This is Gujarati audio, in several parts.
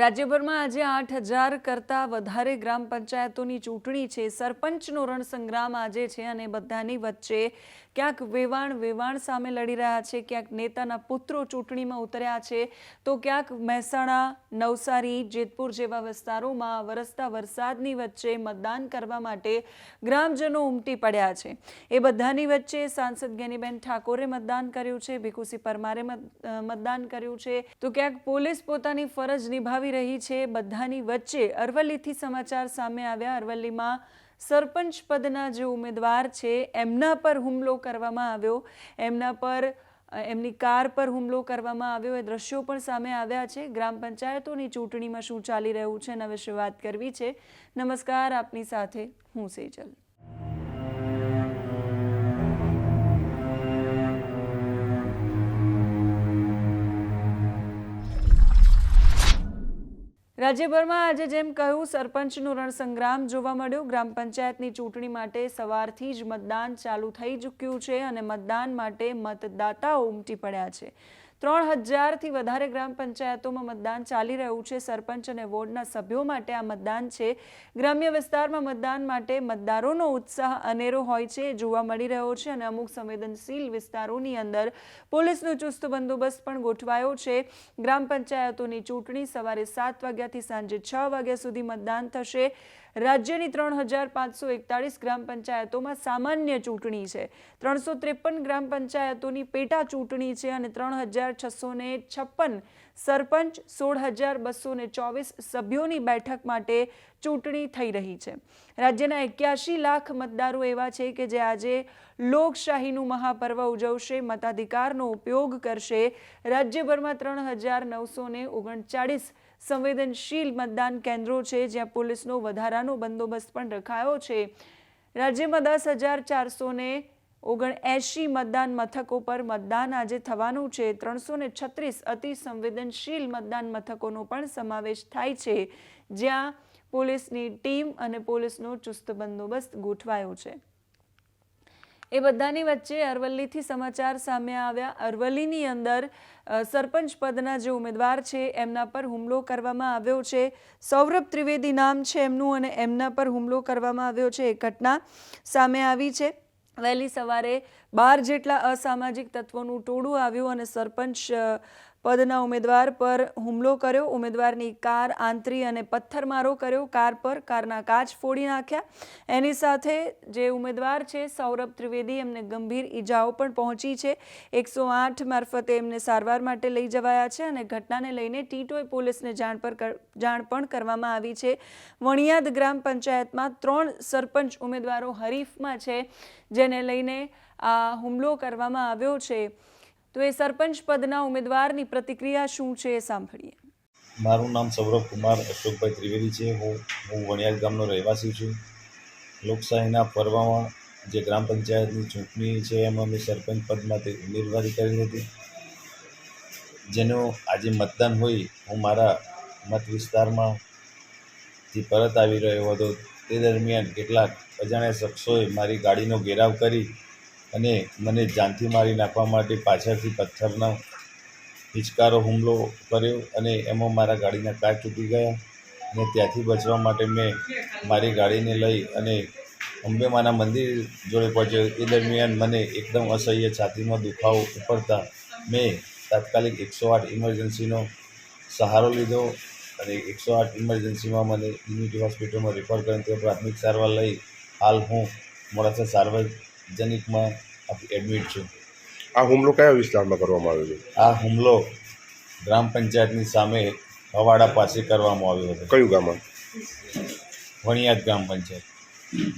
રાજ્યભરમાં આજે આઠ હજાર કરતાં વધારે ગ્રામ પંચાયતોની ચૂંટણી છે. સરપંચનો રણસંગ્રામ આજે છે અને બધાની વચ્ચે ક્યાંક વેવાણ વેવાણ સામે લડી રહ્યા છે, ક્યાંક નેતાના પુત્રો ચૂંટણીમાં ઉતર્યા છે, તો ક્યાંક મહેસાણા, નવસારી, જેતપુર જેવા વિસ્તારોમાં વરસતા વરસાદની વચ્ચે મતદાન કરવા માટે ગ્રામજનો ઉમટી પડ્યા છે. એ બધાની વચ્ચે સાંસદ જ્ઞાનીબેન ઠાકોરે મતદાન કર્યું છે ભીખુસિંહ પરમારે મતદાન કર્યું છે. તો ક્યાંક પોલીસ પોતાની ફરજ નિભાવી રહી છે. બધાની વચ્ચે અરવલ્લીથી સમાચાર સામે આવ્યા. અરવલ્લીમાં સરપંચ પદના જે ઉમેદવાર છે, એમના પર હુમલો કરવામાં આવ્યો. એમના પર એમની કાર પર હુમલો કરવામાં આવ્યો. એ દ્રશ્યો પણ સામે આવ્યા છે. ગ્રામ પંચાયતોની ચૂંટણીમાં શું ચાલી રહ્યું છે એના વિશે વાત કરવી છે. નમસ્કાર, આપની સાથે હું સેજલ. રાજ્યભરમાં આજે જેમ કહ્યું, સરપંચનો રણસંગ્રામ જોવા મળ્યું. ગ્રામ પંચાયતની ચૂંટણી માટે સવારથી જ મતદાન ચાલુ થઈ ચૂક્યું છે અને મતદાન માટે મતદાતાઓ ઉમટી પડ્યા છે. ત્રણ હજારથી વધારે ગ્રામ પંચાયતોમાં મતદાન ચાલી રહ્યું છે. સરપંચ અને વોર્ડના સભ્યો માટે આ મતદાન છે. ગ્રામ્ય વિસ્તારમાં મતદાન માટે મતદારોનો ઉત્સાહ અનેરો હોય છે જોવા મળી રહ્યો છે અને અમુક સંવેદનશીલ વિસ્તારોની અંદર પોલીસનો ચુસ્ત બંદોબસ્ત પણ ગોઠવાયો છે. ગ્રામ પંચાયતોની ચૂંટણી સવારે સાત વાગ્યાથી સાંજે છ વાગ્યા સુધી મતદાન થશે. રાજ્યની ત્રણ હજાર પાંચસો એકતાળીસ ગ્રામ પંચાયતોમાં સામાન્ય ચૂંટણી છે. ત્રણસો ત્રેપન ગ્રામ પંચાયતોની પેટા ચૂંટણી છે અને ત્રણ હજાર છસો ને છપ્પન સરપંચ, સોળ હજાર બસો ને ચોવીસ સભ્યોની બેઠક માટે ચૂંટણી થઈ રહી છે. રાજ્યના એક્યાસી લાખ મતદારો એવા છે કે જે આજે લોકશાહીનું મહાપર્વ ઉજવશે, મતાધિકારનો ઉપયોગ કરશે. રાજ્યભરમાં ત્રણ હજાર નવસો ને ઓગણચાળીસ સંવેદનશીલ મતદાન કેન્દ્રો છે, જ્યાં પોલીસનો વધારાનો બંદોબસ્ત પણ રખાયો છે. રાજ્યમાં દસ હજાર ચારસો ને ઓગણએંશી મતદાન મથકો પર મતદાન આજે થવાનું છે. ત્રણસો ને છત્રીસ અતિ સંવેદનશીલ મતદાન મથકોનો પણ સમાવેશ થાય છે, જ્યાં પોલીસની ટીમ અને પોલીસનો ચુસ્ત બંદોબસ્ત ગોઠવાયો છે. એ બધાની વચ્ચે અરવલ્લીથી સમાચાર સામે આવ્યા. અરવલ્લીની અંદર સરપંચ પદના જે ઉમેદવાર છે, એમના પર હુમલો કરવામાં આવ્યો છે. સૌરભ ત્રિવેદી નામ છે એમનું અને એમના પર હુમલો કરવામાં આવ્યો છે. એ ઘટના સામે આવી છે. વહેલી સવારે બાર જેટલા અસામાજિક તત્વોનું ટોળું આવ્યું અને સરપંચ પદના ઉમેદવાર પર હુમલો કર્યો. ઉમેદવારની કાર આંતરી અને પથ્થરમારો કર્યો. કાર પર કારના કાચ ફોડી નાખ્યા. એની સાથે જે ઉમેદવાર છે, સૌરભ ત્રિવેદી, એમને ગંભીર ઈજાઓ પણ પહોંચી છે. એકસો આઠ મારફતે એમને સારવાર માટે લઈ જવાયા છે અને ઘટનાને લઈને ટીટોય પોલીસને જાણ પર જાણ પણ કરવામાં આવી છે. વણિયાદ ગ્રામ પંચાયતમાં ત્રણ સરપંચ ઉમેદવારો હરીફમાં છે, જેને લઈને આ હુમલો કરવામાં આવ્યો છે. તો એ સરપંચ પદના ઉમેદવારની પ્રતિક્રિયા શું છે એ સાંભળીએ. મારું નામ સૌરભ કુમાર અશોકભાઈ ત્રિવેદી છે. હું હું વણિયાર ગામનો રહેવાસી છું. લોકશાહીના પર્વમાં જે ગ્રામ પંચાયતની ચૂંટણી છે એમાં મેં સરપંચ પદ માટે ઉમેદવારી કરી હતી. જેનું આજે મતદાન હોય, હું મારા મત વિસ્તારમાંથી પરત આવી રહ્યો હતો, તે દરમિયાન કેટલાક અજાણ્યા શખ્સોએ મારી ગાડીનો ઘેરાવ કરી અને મને જાનથી મારી નાખવા માટે પાછળથી પથ્થરનો હિચકારો હુમલો કર્યો અને એમાં મારા ગાડીના કાચ તૂટી ગયા. અને ત્યાંથી બચવા માટે મેં મારી ગાડીને લઈ અને અંબેમાના મંદિર જોડે પહોંચ્યો. એ દરમિયાન મને એકદમ અસહ્ય છાતીમાં દુખાવો ઉપડતા મેં તાત્કાલિક એકસો આઠ ઇમરજન્સીનો સહારો લીધો અને એકસો આઠ ઇમરજન્સીમાં મને યુનિટી હોસ્પિટલમાં રેફર કરીને ત્યાં પ્રાથમિક સારવાર લઈ હાલ હું મોડાસા સાર્વજનિકમાં એડમિટ છું. આ હુમલો કયા વિસ્તારમાં કરવામાં આવ્યો છે? આ હુમલો ગ્રામ પંચાયતની સામે હવાડા પાસે કરવામાં આવ્યો હતો. કયું ગામમાં? વણિયાદ ગ્રામ પંચાયત.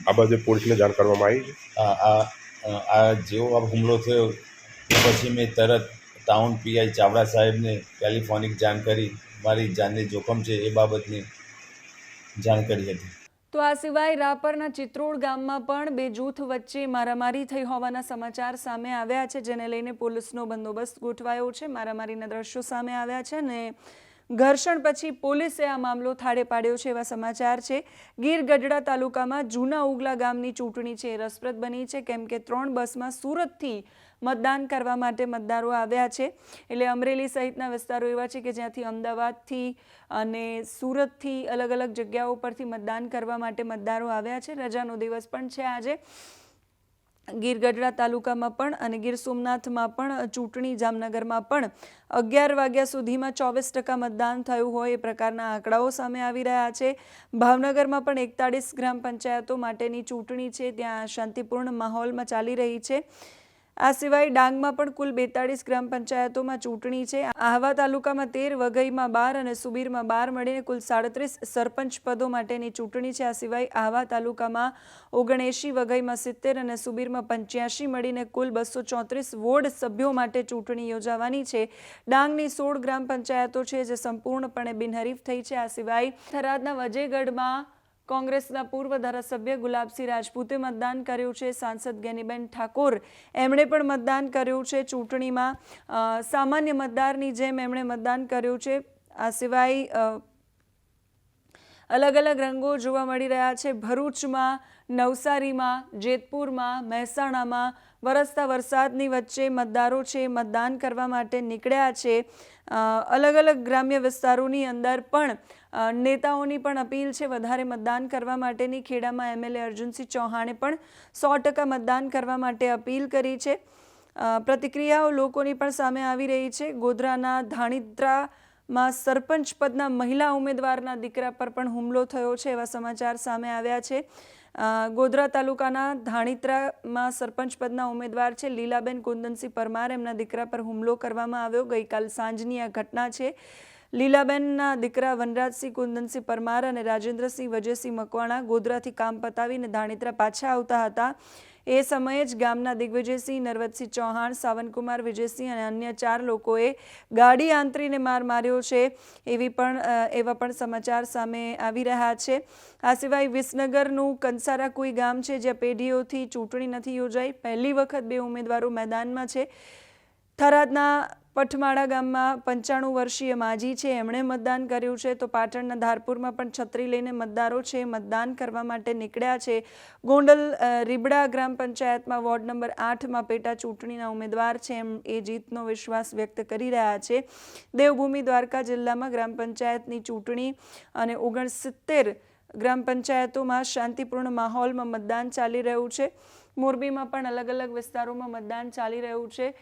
આ બાબતે પોલીસને જાણ કરવામાં આવી છે? આ આ આ જેવો આ હુમલો થયો પછી મેં તરત ટાઉન પીઆઈ ચાવડા સાહેબને ટેલિફોનિક જાણ કરી મારી જાનની જોખમ છે એ બાબતની જાણ કરી હતી. તો આ સિવાય રાપરના ચિત્રોડ ગામમાં પણ બે જૂથ વચ્ચે મારામારી થઈ હોવાના સમાચાર સામે આવ્યા છે, જેને લઈને પોલીસનો બંદોબસ્ત ગોઠવાયો છે. મારામારીના દ્રશ્યો સામે આવ્યા છે અને ઘર્ષણ પછી પોલીસે આ મામલો થાળે પાડ્યો છે એવા સમાચાર છે. ગીર ગઢડા તાલુકામાં જૂના ઉગલા ગામની ચૂંટણી છે. રસપ્રદ બની છે, કેમ કે ત્રણ બસમાં સુરતથી મતદાન કરવા માટે મતદારો આવ્યા છે. એટલે અમરેલી સહિતના વિસ્તારો એવા છે કે જ્યાંથી અમદાવાદથી અને સુરતથી અલગ અલગ જગ્યાઓ પરથી મતદાન કરવા માટે મતદારો આવ્યા છે. રજાનો દિવસ પણ છે આજે. ગીર ગઢડા તાલુકામાં પણ અને ગીર સોમનાથમાં પણ, ચૂંટણી જામનગરમાં પણ અગિયાર વાગ્યા સુધીમાં ચોવીસ ટકા મતદાન થયું હોય એ પ્રકારના આંકડાઓ સામે આવી રહ્યા છે. ભાવનગરમાં પણ એકતાળીસ ગ્રામ પંચાયતો માટેની ચૂંટણી છે. ત્યાં શાંતિપૂર્ણ માહોલમાં ચાલી રહી છે. આ સિવાય ડાંગમાં પણ કુલ બેતાળીસ ગ્રામ પંચાયતોમાં ચૂંટણી છે. આહવા તાલુકામાં તેર, વઘઈમાં બાર અને સુબીરમાં બાર મળીને કુલ સાડત્રીસ સરપંચ પદો માટેની ચૂંટણી છે. આ સિવાય આહવા તાલુકામાં ઓગણએંશી, વઘઈમાં સિત્તેર અને સુબીરમાં પંચ્યાસી મળીને કુલ બસો ચોત્રીસ વોર્ડ સભ્યો માટે ચૂંટણી યોજાવાની છે. ડાંગની સોળ ગ્રામ પંચાયતો છે જે સંપૂર્ણપણે બિનહરીફ થઈ છે. આ સિવાય થરાદના વજેગઢમાં કોંગ્રેસના પૂર્વ ધારાસભ્ય ગુલાબસિંહ રાજપૂતે મતદાન કર્યું છે. સાંસદ ગેનીબેન ઠાકોર એમણે પણ મતદાન કર્યું છે. ચૂંટણીમાં સામાન્ય મતદારની જેમ એમણે મતદાન કર્યું છે. આ સિવાય અલગ અલગ રંગો જોવા મળી રહ્યા છે. ભરૂચમાં, નવસારીમાં, જેતપુરમાં, મહેસાણામાં વરસતા વરસાદની વચ્ચે મતદારો છે, મતદાન કરવા માટે નીકળ્યા છે. અલગ અલગ ગ્રામ્ય વિસ્તારોની અંદર પણ નેતાઓની પણ અપીલ છે વધારે મતદાન કરવા માટેની. ખેડામાં એમએલએ અર્જુનસિંહ ચૌહાણે પણ સો ટકા મતદાન કરવા માટે અપીલ કરી છે. પ્રતિક્રિયાઓ લોકોની પણ સામે આવી રહી છે. ગોધરાના ધાણિત્રામાં સરપંચ પદના મહિલા ઉમેદવારના દીકરા પર પણ હુમલો થયો છે એવા સમાચાર સામે આવ્યા છે. ગોધરા તાલુકાના ધાણિત્રામાં સરપંચ પદના ઉમેદવાર છે લીલાબેન કુંદનસિંહ પરમાર. એમના દીકરા પર હુમલો કરવામાં આવ્યો. ગઈકાલ સાંજની આ ઘટના છે. લીલાબેનના દીકરા વનરાજસિંહ કુંદનસિંહ પરમાર અને રાજેન્દ્રસિંહ વજયસિંહ મકવાણા ગોધરાથી કામ પતાવીને ધાણિત્રા પાછા આવતા હતા. એ સમયે જ ગામના દિગ્વિજયસિંહ, નરવતસિંહ ચૌહાણ, સાવનકુમાર વિજયસિંહ અને અન્ય ચાર લોકોએ ગાડી આંતરીને માર માર્યો છે. એવી પણ એવા પણ સમાચાર સામે આવી રહ્યા છે. આ સિવાય વિસનગરનું કંસારા કોઈ ગામ છે, જ્યાં પેઢીઓથી ચૂંટણી નથી યોજાઈ. પહેલી વખત બે ઉમેદવારો મેદાનમાં છે. થરાદના પઠમાળા ગામમાં પંચાણું વર્ષીય માજી છે. એમણે મતદાન કર્યું છે. તો પાટણના ધારપુરમાં પણ છત્રી લઈને મતદારો છે. મતદાન કરવા માટે નીકળ્યા છે. ગોંડલ રીબડા ગ્રામ પંચાયતમાં વોર્ડ નંબર આઠમાં પેટા ચૂંટણીના ઉમેદવાર છે. એમ એ જીતનો વિશ્વાસ વ્યક્ત કરી રહ્યા છે. દેવભૂમિ દ્વારકા જિલ્લામાં ગ્રામ પંચાયતની ચૂંટણી અને ઓગણસિત્તેર ગ્રામ પંચાયતોમાં શાંતિપૂર્ણ માહોલમાં મતદાન ચાલી રહ્યું છે. મોરબીમાં પણ અલગ અલગ વિસ્તારોમાં મતદાન ચાલી રહ્યું છે.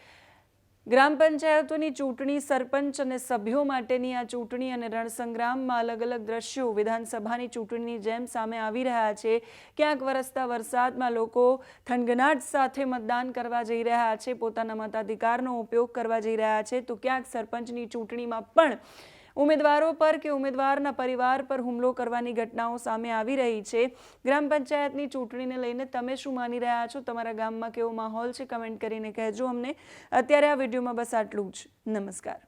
ગ્રામ પંચાયતોની ચૂંટણી સરપંચ અને સભ્યો માટેની આ ચૂંટણી અને રણસંગ્રામમાં અલગ અલગ દ્રશ્યો વિધાનસભાની ચૂંટણીની જેમ સામે આવી રહ્યા છે. ક્યાંક વરસતા વરસાદમાં લોકો થનગનાટ સાથે મતદાન કરવા જઈ રહ્યા છે. પોતાના મતાધિકારનો ઉપયોગ કરવા જઈ રહ્યા છે. તો ક્યાંક સરપંચની ચૂંટણીમાં પણ ઉમેદવારો પર કે ઉમેદવારના પરિવાર પર હુમલો કરવાની ઘટનાઓ સામે આવી રહી છે. ગ્રામ પંચાયતની ચૂંટણીને લઈને તમે શું માની રહ્યા છો? તમારા ગામમાં કેવો માહોલ છે? કમેન્ટ કરીને કહેજો અમને. અત્યારે આ વિડીયોમાં બસ આટલું જ. નમસ્કાર.